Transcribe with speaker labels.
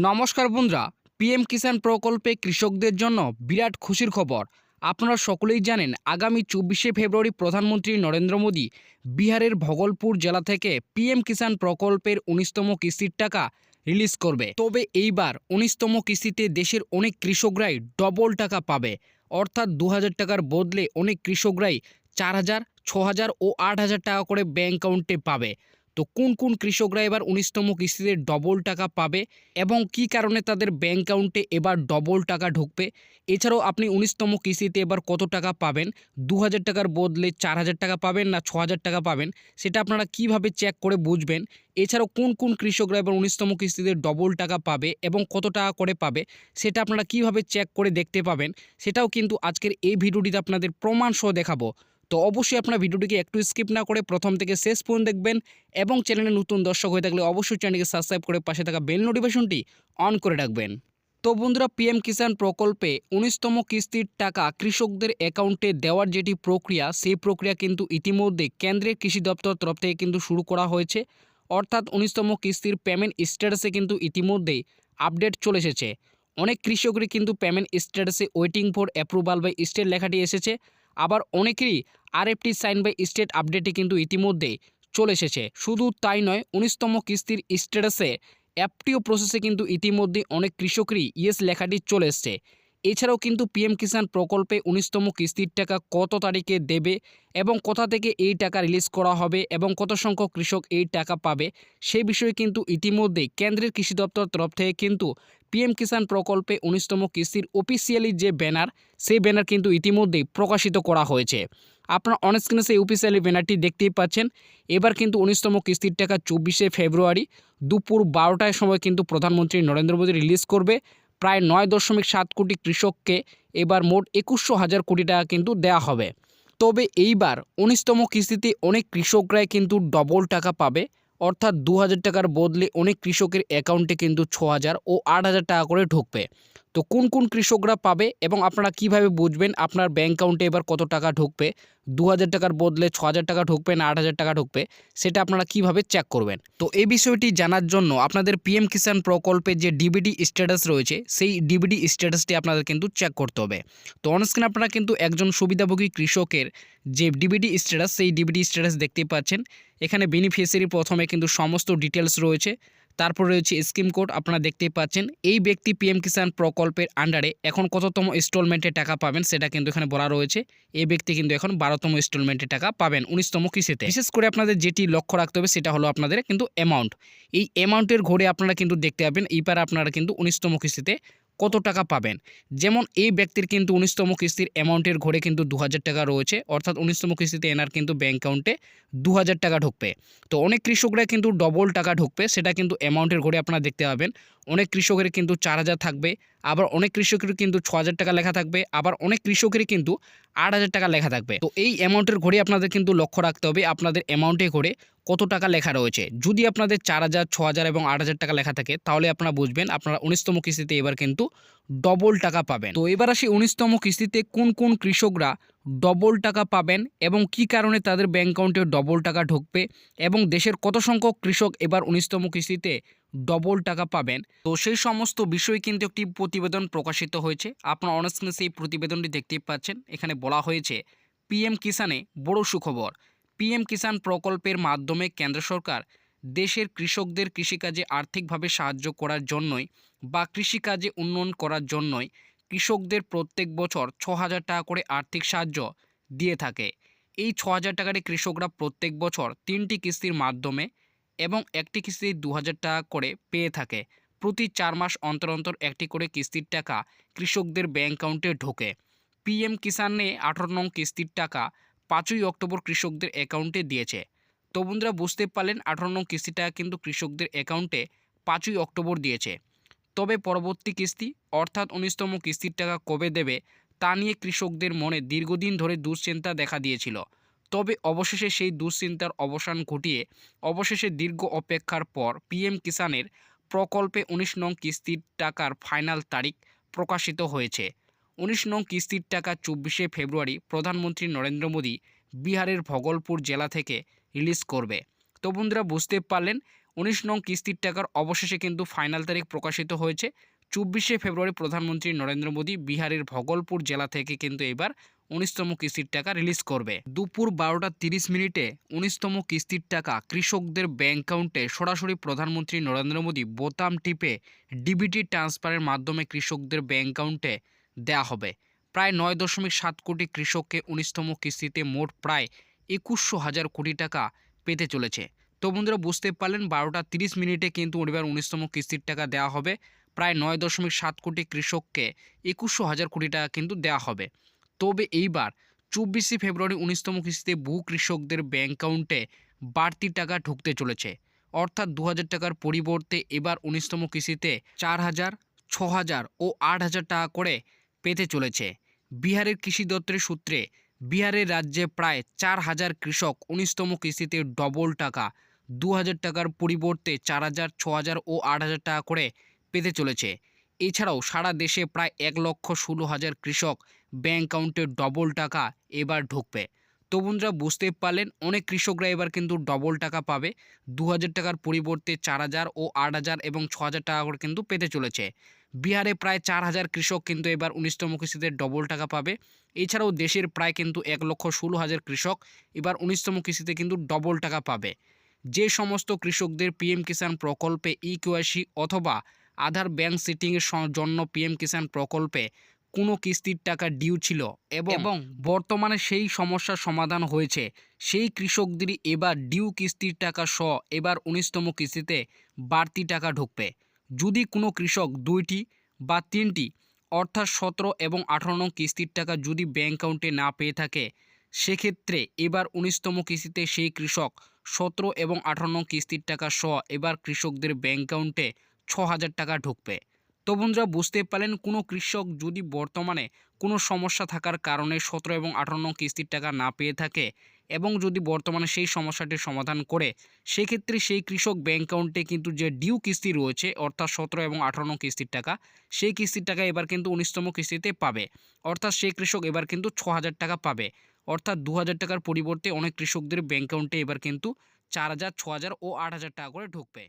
Speaker 1: নমস্কার বন্ধুরা, পিএম কিষাণ প্রকল্পে কৃষকদের জন্য বিরাট খুশির খবর। আপনারা সকলেই জানেন, আগামী চব্বিশে ফেব্রুয়ারি প্রধানমন্ত্রী নরেন্দ্র মোদী বিহারের ভগলপুর জেলা থেকে পিএম কিষাণ প্রকল্পের উনিশতম কিস্তির টাকা রিলিজ করবে। তবে এইবার উনিশতম কিস্তিতে দেশের অনেক কৃষকরাই ডবল টাকা পাবে। অর্থাৎ দু হাজার টাকার বদলে অনেক কৃষকরাই চার হাজার, ছ হাজার ও আট হাজার টাকা করে ব্যাঙ্ক অ্যাকাউন্টে পাবে। তো কোন কোন কৃষকরা এবার উনিশতম কিস্তিতে ডবল টাকা পাবে এবং কি কারণে তাদের ব্যাঙ্ক অ্যাকাউন্টে এবার ডবল টাকা ঢুকবে? এছাড়াও আপনি উনিশতম কিস্তিতে এবার কত টাকা পাবেন? দু হাজার টাকার বদলে চার হাজার টাকা পাবেন না ছ হাজার টাকা পাবেন? সেটা আপনারা কীভাবে চেক করে বুঝবেন? এছাড়াও কোন কোন কৃষকরা এবার উনিশতম কিস্তিতে ডবল টাকা পাবে এবং কত টাকা করে পাবে? সেটা আপনারা কীভাবে চেক করে দেখতে পাবেন? সেটাও কিন্তু আজকের এই ভিডিওটিতে আপনাদের প্রমাণ সহ দেখাবো। তো অবশ্যই আপনার ভিডিওটিকে একটু স্কিপ না করে প্রথম থেকে শেষ পর্যন্ত দেখবেন এবং চ্যানেলে নতুন দর্শক হয়ে থাকলে অবশ্যই চ্যানেলকে সাবস্ক্রাইব করে পাশে থাকা বেল নোটিফিকেশনটি অন করে রাখবেন। তো বন্ধুরা পিএম কিষাণ প্রকল্পে উনিশতম কিস্তির টাকা কৃষকদের অ্যাকাউন্টে দেওয়ার যেটি প্রক্রিয়া, সেই প্রক্রিয়া কিন্তু ইতিমধ্যে কেন্দ্রের কৃষি দপ্তর তরফ থেকে কিন্তু শুরু করা হয়েছে। অর্থাৎ উনিশতম কিস্তির পেমেন্ট স্ট্যাটাসে কিন্তু ইতিমধ্যেই আপডেট চলে এসেছে। অনেক কৃষকরই কিন্তু পেমেন্ট স্ট্যাটাসে waiting for approval by state লেখাটি এসেছে। আবার অনেকেরই আরএফটি সাইন বাই স্টেট আপডেটে কিন্তু ইতিমধ্যেই চলে এসেছে। শুধু তাই নয়, উনিশতম কিস্তির স্ট্যাটাসে অ্যাপটিও প্রসেসে কিন্তু ইতিমধ্যে অনেক কৃষকরই ইয়েস লেখাটি চলে এসছে। এছাড়াও কিন্তু পিএম কিষাণ প্রকল্পে উনিশতম কিস্তির টাকা কত তারিখে দেবে এবং কোথা থেকে এই টাকা রিলিজ করা হবে এবং কত সংখ্যক কৃষক এই টাকা পাবে সেই বিষয়ে কিন্তু ইতিমধ্যেই কেন্দ্রের কৃষি দপ্তর তরফ থেকে কিন্তু পিএম কিষাণ প্রকল্পে উনিশতম কিস্তির অফিসিয়ালি যে ব্যানার সেই ব্যানার কিন্তু ইতিমধ্যেই প্রকাশিত করা হয়েছে। আপনার অনস্ক্রিনে সেই অফিসিয়ালি ব্যানারটি দেখতেই পাচ্ছেন। এবার কিন্তু উনিশতম কিস্তির টাকা চব্বিশে ফেব্রুয়ারি দুপুর বারোটার সময় কিন্তু প্রধানমন্ত্রী নরেন্দ্র মোদী রিলিজ করবে। প্রায় নয় দশমিক সাত কোটি কৃষককে এবার মোট একুশশো হাজার কোটি টাকা কিন্তু দেয়া হবে। তবে এইবার উনিশতম কিস্তিতে অনেক কৃষকরাই কিন্তু ডবল টাকা পাবে। অর্থাৎ দু হাজার টাকার বদলে অনেক কৃষকের অ্যাকাউন্টে কিন্তু ছ হাজার ও আট হাজার টাকা করে ঢুকবে। তো কোন কোন কৃষকরা পাবে এবং আপনারা কীভাবে বুঝবেন আপনার ব্যাঙ্ক অ্যাকাউন্টে এবার কত টাকা ঢুকবে? দু হাজার টাকার বদলে ছ টাকা ঢুকবে না আট হাজার টাকা ঢুকবে? সেটা আপনারা কীভাবে চেক করবেন? তো এই বিষয়টি জানার জন্য আপনাদের পিএম কিষাণ প্রকল্পের যে ডিবিডি স্ট্যাটাস রয়েছে, সেই ডিবিডি স্ট্যাটাসটি আপনাদের কিন্তু চেক করতে হবে। তো অনস্ক্রিন আপনারা কিন্তু একজন সুবিধাভোগী কৃষকের যে ডিবিডি স্ট্যাটাস সেই ডিবিডি স্ট্যাটাস দেখতে পাচ্ছেন। এখানে বেনিফিশিয়ারি প্রথমে কিন্তু সমস্ত ডিটেলস রয়েছে। তারপর রয়েছে স্কিম কোড, আপনারা দেখতেই পাচ্ছেন। এই ব্যক্তি পিএম কিষাণ প্রকল্পের আন্ডারে এখন কততম ইনস্টলমেন্টে টাকা পাবেন সেটা কিন্তু এখানে বলা রয়েছে। এই ব্যক্তি কিন্তু এখন বারোতম ইনস্টলমেন্টে টাকা পাবেন উনিশতম কিস্তিতে। বিশেষ করে আপনাদের যেটি লক্ষ্য রাখতে হবে সেটা হলো আপনাদের কিন্তু অ্যামাউন্ট এই অ্যামাউন্টের ঘরে আপনারা কিন্তু দেখতে পাবেন, এইবার আপনারা কিন্তু উনিশতম কিস্তিতে কত টাকা পাবেন? যেমন এই ব্যক্তির কিন্তু উনিশতম কিস্তির অ্যামাউন্টের ঘরে কিন্তু দু হাজার টাকা রয়েছে, অর্থাৎ উনিশতম কিস্তিতে এনার কিন্তু ব্যাঙ্ক অ্যাকাউন্টে দু হাজার টাকা ঢুকবে। তো অনেক কৃষকরা কিন্তু ডবল টাকা ঢুকবে, সেটা কিন্তু অ্যামাউন্টের ঘরে আপনারা দেখতে পাবেন। অনেক কৃষকের কিন্তু চার হাজার থাকবে, আবার অনেক কৃষকের কিন্তু ছ হাজার টাকা লেখা থাকবে, আবার অনেক কৃষকেরই কিন্তু আট হাজার টাকা লেখা থাকবে। তো এই অ্যামাউন্টের ঘরে আপনাদের কিন্তু লক্ষ্য রাখতে হবে, আপনাদের অ্যামাউন্টে ঘরে কত টাকা লেখা রয়েছে। যদি আপনাদের চার হাজার, ছ হাজার এবং আট হাজার টাকা লেখা থাকে, তাহলে আপনারা বুঝবেন আপনারা উনিশতম কিস্তিতে এবার কিন্তু ডবল টাকা পাবেন। তো এবার আসি উনিশতম কিস্তিতে কোন কোন কৃষকরা ডবল টাকা পাবেন এবং কি কারণে তাদের ব্যাঙ্ক অ্যাকাউন্টে ডবল টাকা ঢুকবে এবং দেশের কত সংখ্যক কৃষক এবার উনিশতম কিস্তিতে ডবল টাকা পাবেন। তো সেই সমস্ত বিষয়ে কিন্তু একটি প্রতিবেদন প্রকাশিত হয়েছে। আপনার অনস্ক্রিনে সেই প্রতিবেদনটি দেখতেই পাচ্ছেন। এখানে বলা হয়েছে পিএম কিষানে বড় সুখবর। পিএম কিষাণ প্রকল্পের মাধ্যমে কেন্দ্র সরকার দেশের কৃষকদের কৃষিকাজে আর্থিকভাবে সাহায্য করার জন্যই বা কৃষিকাজে উন্নয়ন করার জন্যই কৃষকদের প্রত্যেক বছর ছ হাজার টাকা করে আর্থিক সাহায্য দিয়ে থাকে। এই ছ হাজার টাকারে কৃষকরা প্রত্যেক বছর তিনটি কিস্তির মাধ্যমে এবং একটি কিস্তি দু হাজার টাকা করে পেয়ে থাকে। প্রতি চার মাস অন্তর অন্তর একটি করে কিস্তির টাকা কৃষকদের ব্যাঙ্ক অ্যাকাউন্টে ঢোকে। পিএম কিষানে আঠারো নং কিস্তির টাকা পাঁচই অক্টোবর কৃষকদের অ্যাকাউন্টে দিয়েছে। তো বন্ধুরা, বুঝতে পারলেন, আঠারো নং কিস্তি টাকা কিন্তু কৃষকদের অ্যাকাউন্টে পাঁচই অক্টোবর দিয়েছে। তবে পরবর্তী কিস্তি, অর্থাৎ উনিশতম কিস্তির টাকা কবে দেবে, তা নিয়ে কৃষকদের মনে দীর্ঘদিন ধরে দুশ্চিন্তা দেখা দিয়েছিল। তবে অবশেষে সেই দুশ্চিন্তার অবসান ঘটিয়ে অবশেষে দীর্ঘ অপেক্ষার পর পিএম কিষানের প্রকল্পে উনিশ নং কিস্তির টাকার ফাইনাল তারিখ প্রকাশিত হয়েছে। উনিশ নং কিস্তির টাকা চব্বিশে ফেব্রুয়ারি প্রধানমন্ত্রী নরেন্দ্র মোদী বিহারের ভগলপুর জেলা থেকে রিলিজ করবে। তো বুঝতে পারলেন, উনিশ নং কিস্তির টাকার অবশেষে কিন্তু ফাইনাল তারিখ প্রকাশিত হয়েছে। চব্বিশে ফেব্রুয়ারি প্রধানমন্ত্রী নরেন্দ্র মোদী বিহারের ভগলপুর জেলা থেকে কিন্তু এবার উনিশতম কিস্তির টাকা রিলিজ করবে। দুপুর বারোটা তিরিশ মিনিটে উনিশতম কিস্তির টাকা কৃষকদের ব্যাংক অ্যাকাউন্টে সরাসরি প্রধানমন্ত্রী নরেন্দ্র মোদী বোতাম টিপে ডিবিটি ট্রান্সফারের মাধ্যমে কৃষকদের ব্যাংক অ্যাকাউন্টে দেওয়া হবে। প্রায় নয় দশমিক সাত কোটি কৃষককে উনিশতম কিস্তিতে মোট প্রায় একুশশো হাজার কোটি টাকা পেতে চলেছে। তো বন্ধুরা, বুঝতে পারলেন, বারোটা তিরিশ মিনিটে কিন্তু এবার উনিশতম কিস্তির টাকা দেওয়া হবে। প্রায় নয় দশমিক সাত কোটি কৃষককে একুশশো হাজার কোটি টাকা কিন্তু দেওয়া হবে। তবে এইবার চব্বিশে ফেব্রুয়ারি উনিশতম কিস্তিতে বহু কৃষকদের ব্যাংক অ্যাকাউন্টে বাড়তি টাকা ঢুকতে চলেছে। অর্থাৎ দু হাজার টাকার পরিবর্তে এবার উনিশতম কিস্তিতে চার হাজার, ছ হাজার ও আট হাজার টাকা করে পেতে চলেছে। বিহারের কৃষি দপ্তরের সূত্রে বিহারের রাজ্যে প্রায় চার হাজার কৃষক উনিশতম কিস্তিতে ডবল টাকা, দু হাজার টাকার পরিবর্তে চার হাজার, ছ হাজার ও আট হাজার টাকা করে পেতে চলেছে। এছাড়াও সারা দেশে প্রায় এক লক্ষ ষোলো হাজার কৃষক ব্যাংক অ্যাকাউন্টে ডবল টাকা এবার ঢুকবে। তো বন্ধুরা বুঝতে পারলেন, অনেক কৃষকরা এবার কিন্তু ডবল টাকা পাবে। দু হাজার টাকার পরিবর্তে চার হাজার ও আট হাজার এবং ছ হাজার টাকা করে কিন্তু পেতে চলেছে। বিহারে প্রায় চার হাজার কৃষক কিন্তু এবার উনিশতম কিস্তিতে ডবল টাকা পাবে। এছাড়াও দেশের প্রায় কিন্তু এক লক্ষ ষোলো হাজার কৃষক এবার উনিশতম কিস্তিতে কিন্তু ডবল টাকা পাবে। যে সমস্ত কৃষকদের পিএম কিষাণ প্রকল্পে ই কেওয়াইসি অথবা আধার ব্যাংক সিটিংয়ের জন্য পিএম কিষাণ প্রকল্পে কোনো কিস্তির টাকা ডিউ ছিল এবং বর্তমানে সেই সমস্যার সমাধান হয়েছে। সেই কৃষকদেরই এবার ডিউ কিস্তির টাকা সহ এবার উনিশতম কিস্তিতে বাড়তি টাকা ঢুকবে। যদি কোনো কৃষক দুইটি বা তিনটি অর্থাৎ সতেরো এবং আঠারো নং কিস্তির টাকা যদি ব্যাংক অ্যাকাউন্টে না পেয়ে থাকে সেক্ষেত্রে এবার উনিশতম কিস্তিতে সেই কৃষক সতেরো এবং আঠারো নং কিস্তির টাকা সহ এবার কৃষকদের ব্যাংক অ্যাকাউন্টে ছ হাজার টাকা ঢুকবে। তো বন্ধুরা বুঝতে পারলেন, কোনো কৃষক যদি বর্তমানে কোনো সমস্যা থাকার কারণে সতেরো এবং আঠারো নং কিস্তির টাকা না পেয়ে থাকে এবং যদি বর্তমানে সেই সমস্যাটির সমাধান করে, সেক্ষেত্রে সেই কৃষক ব্যাংক অ্যাকাউন্টে কিন্তু যে ডিউ কিস্তি রয়েছে, অর্থাৎ সতেরো এবং আঠারো নং কিস্তির টাকা, সেই কিস্তির টাকা এবার কিন্তু উনিশতম কিস্তিতে পাবে। অর্থাৎ সেই কৃষক এবার কিন্তু ছ হাজার টাকা পাবে। অর্থাৎ দু হাজার টাকার পরিবর্তে অনেক কৃষকদের ব্যাংক অ্যাকাউন্টে এবার কিন্তু চার হাজার ছ হাজার ও আট হাজার টাকা করে ঢুকবে।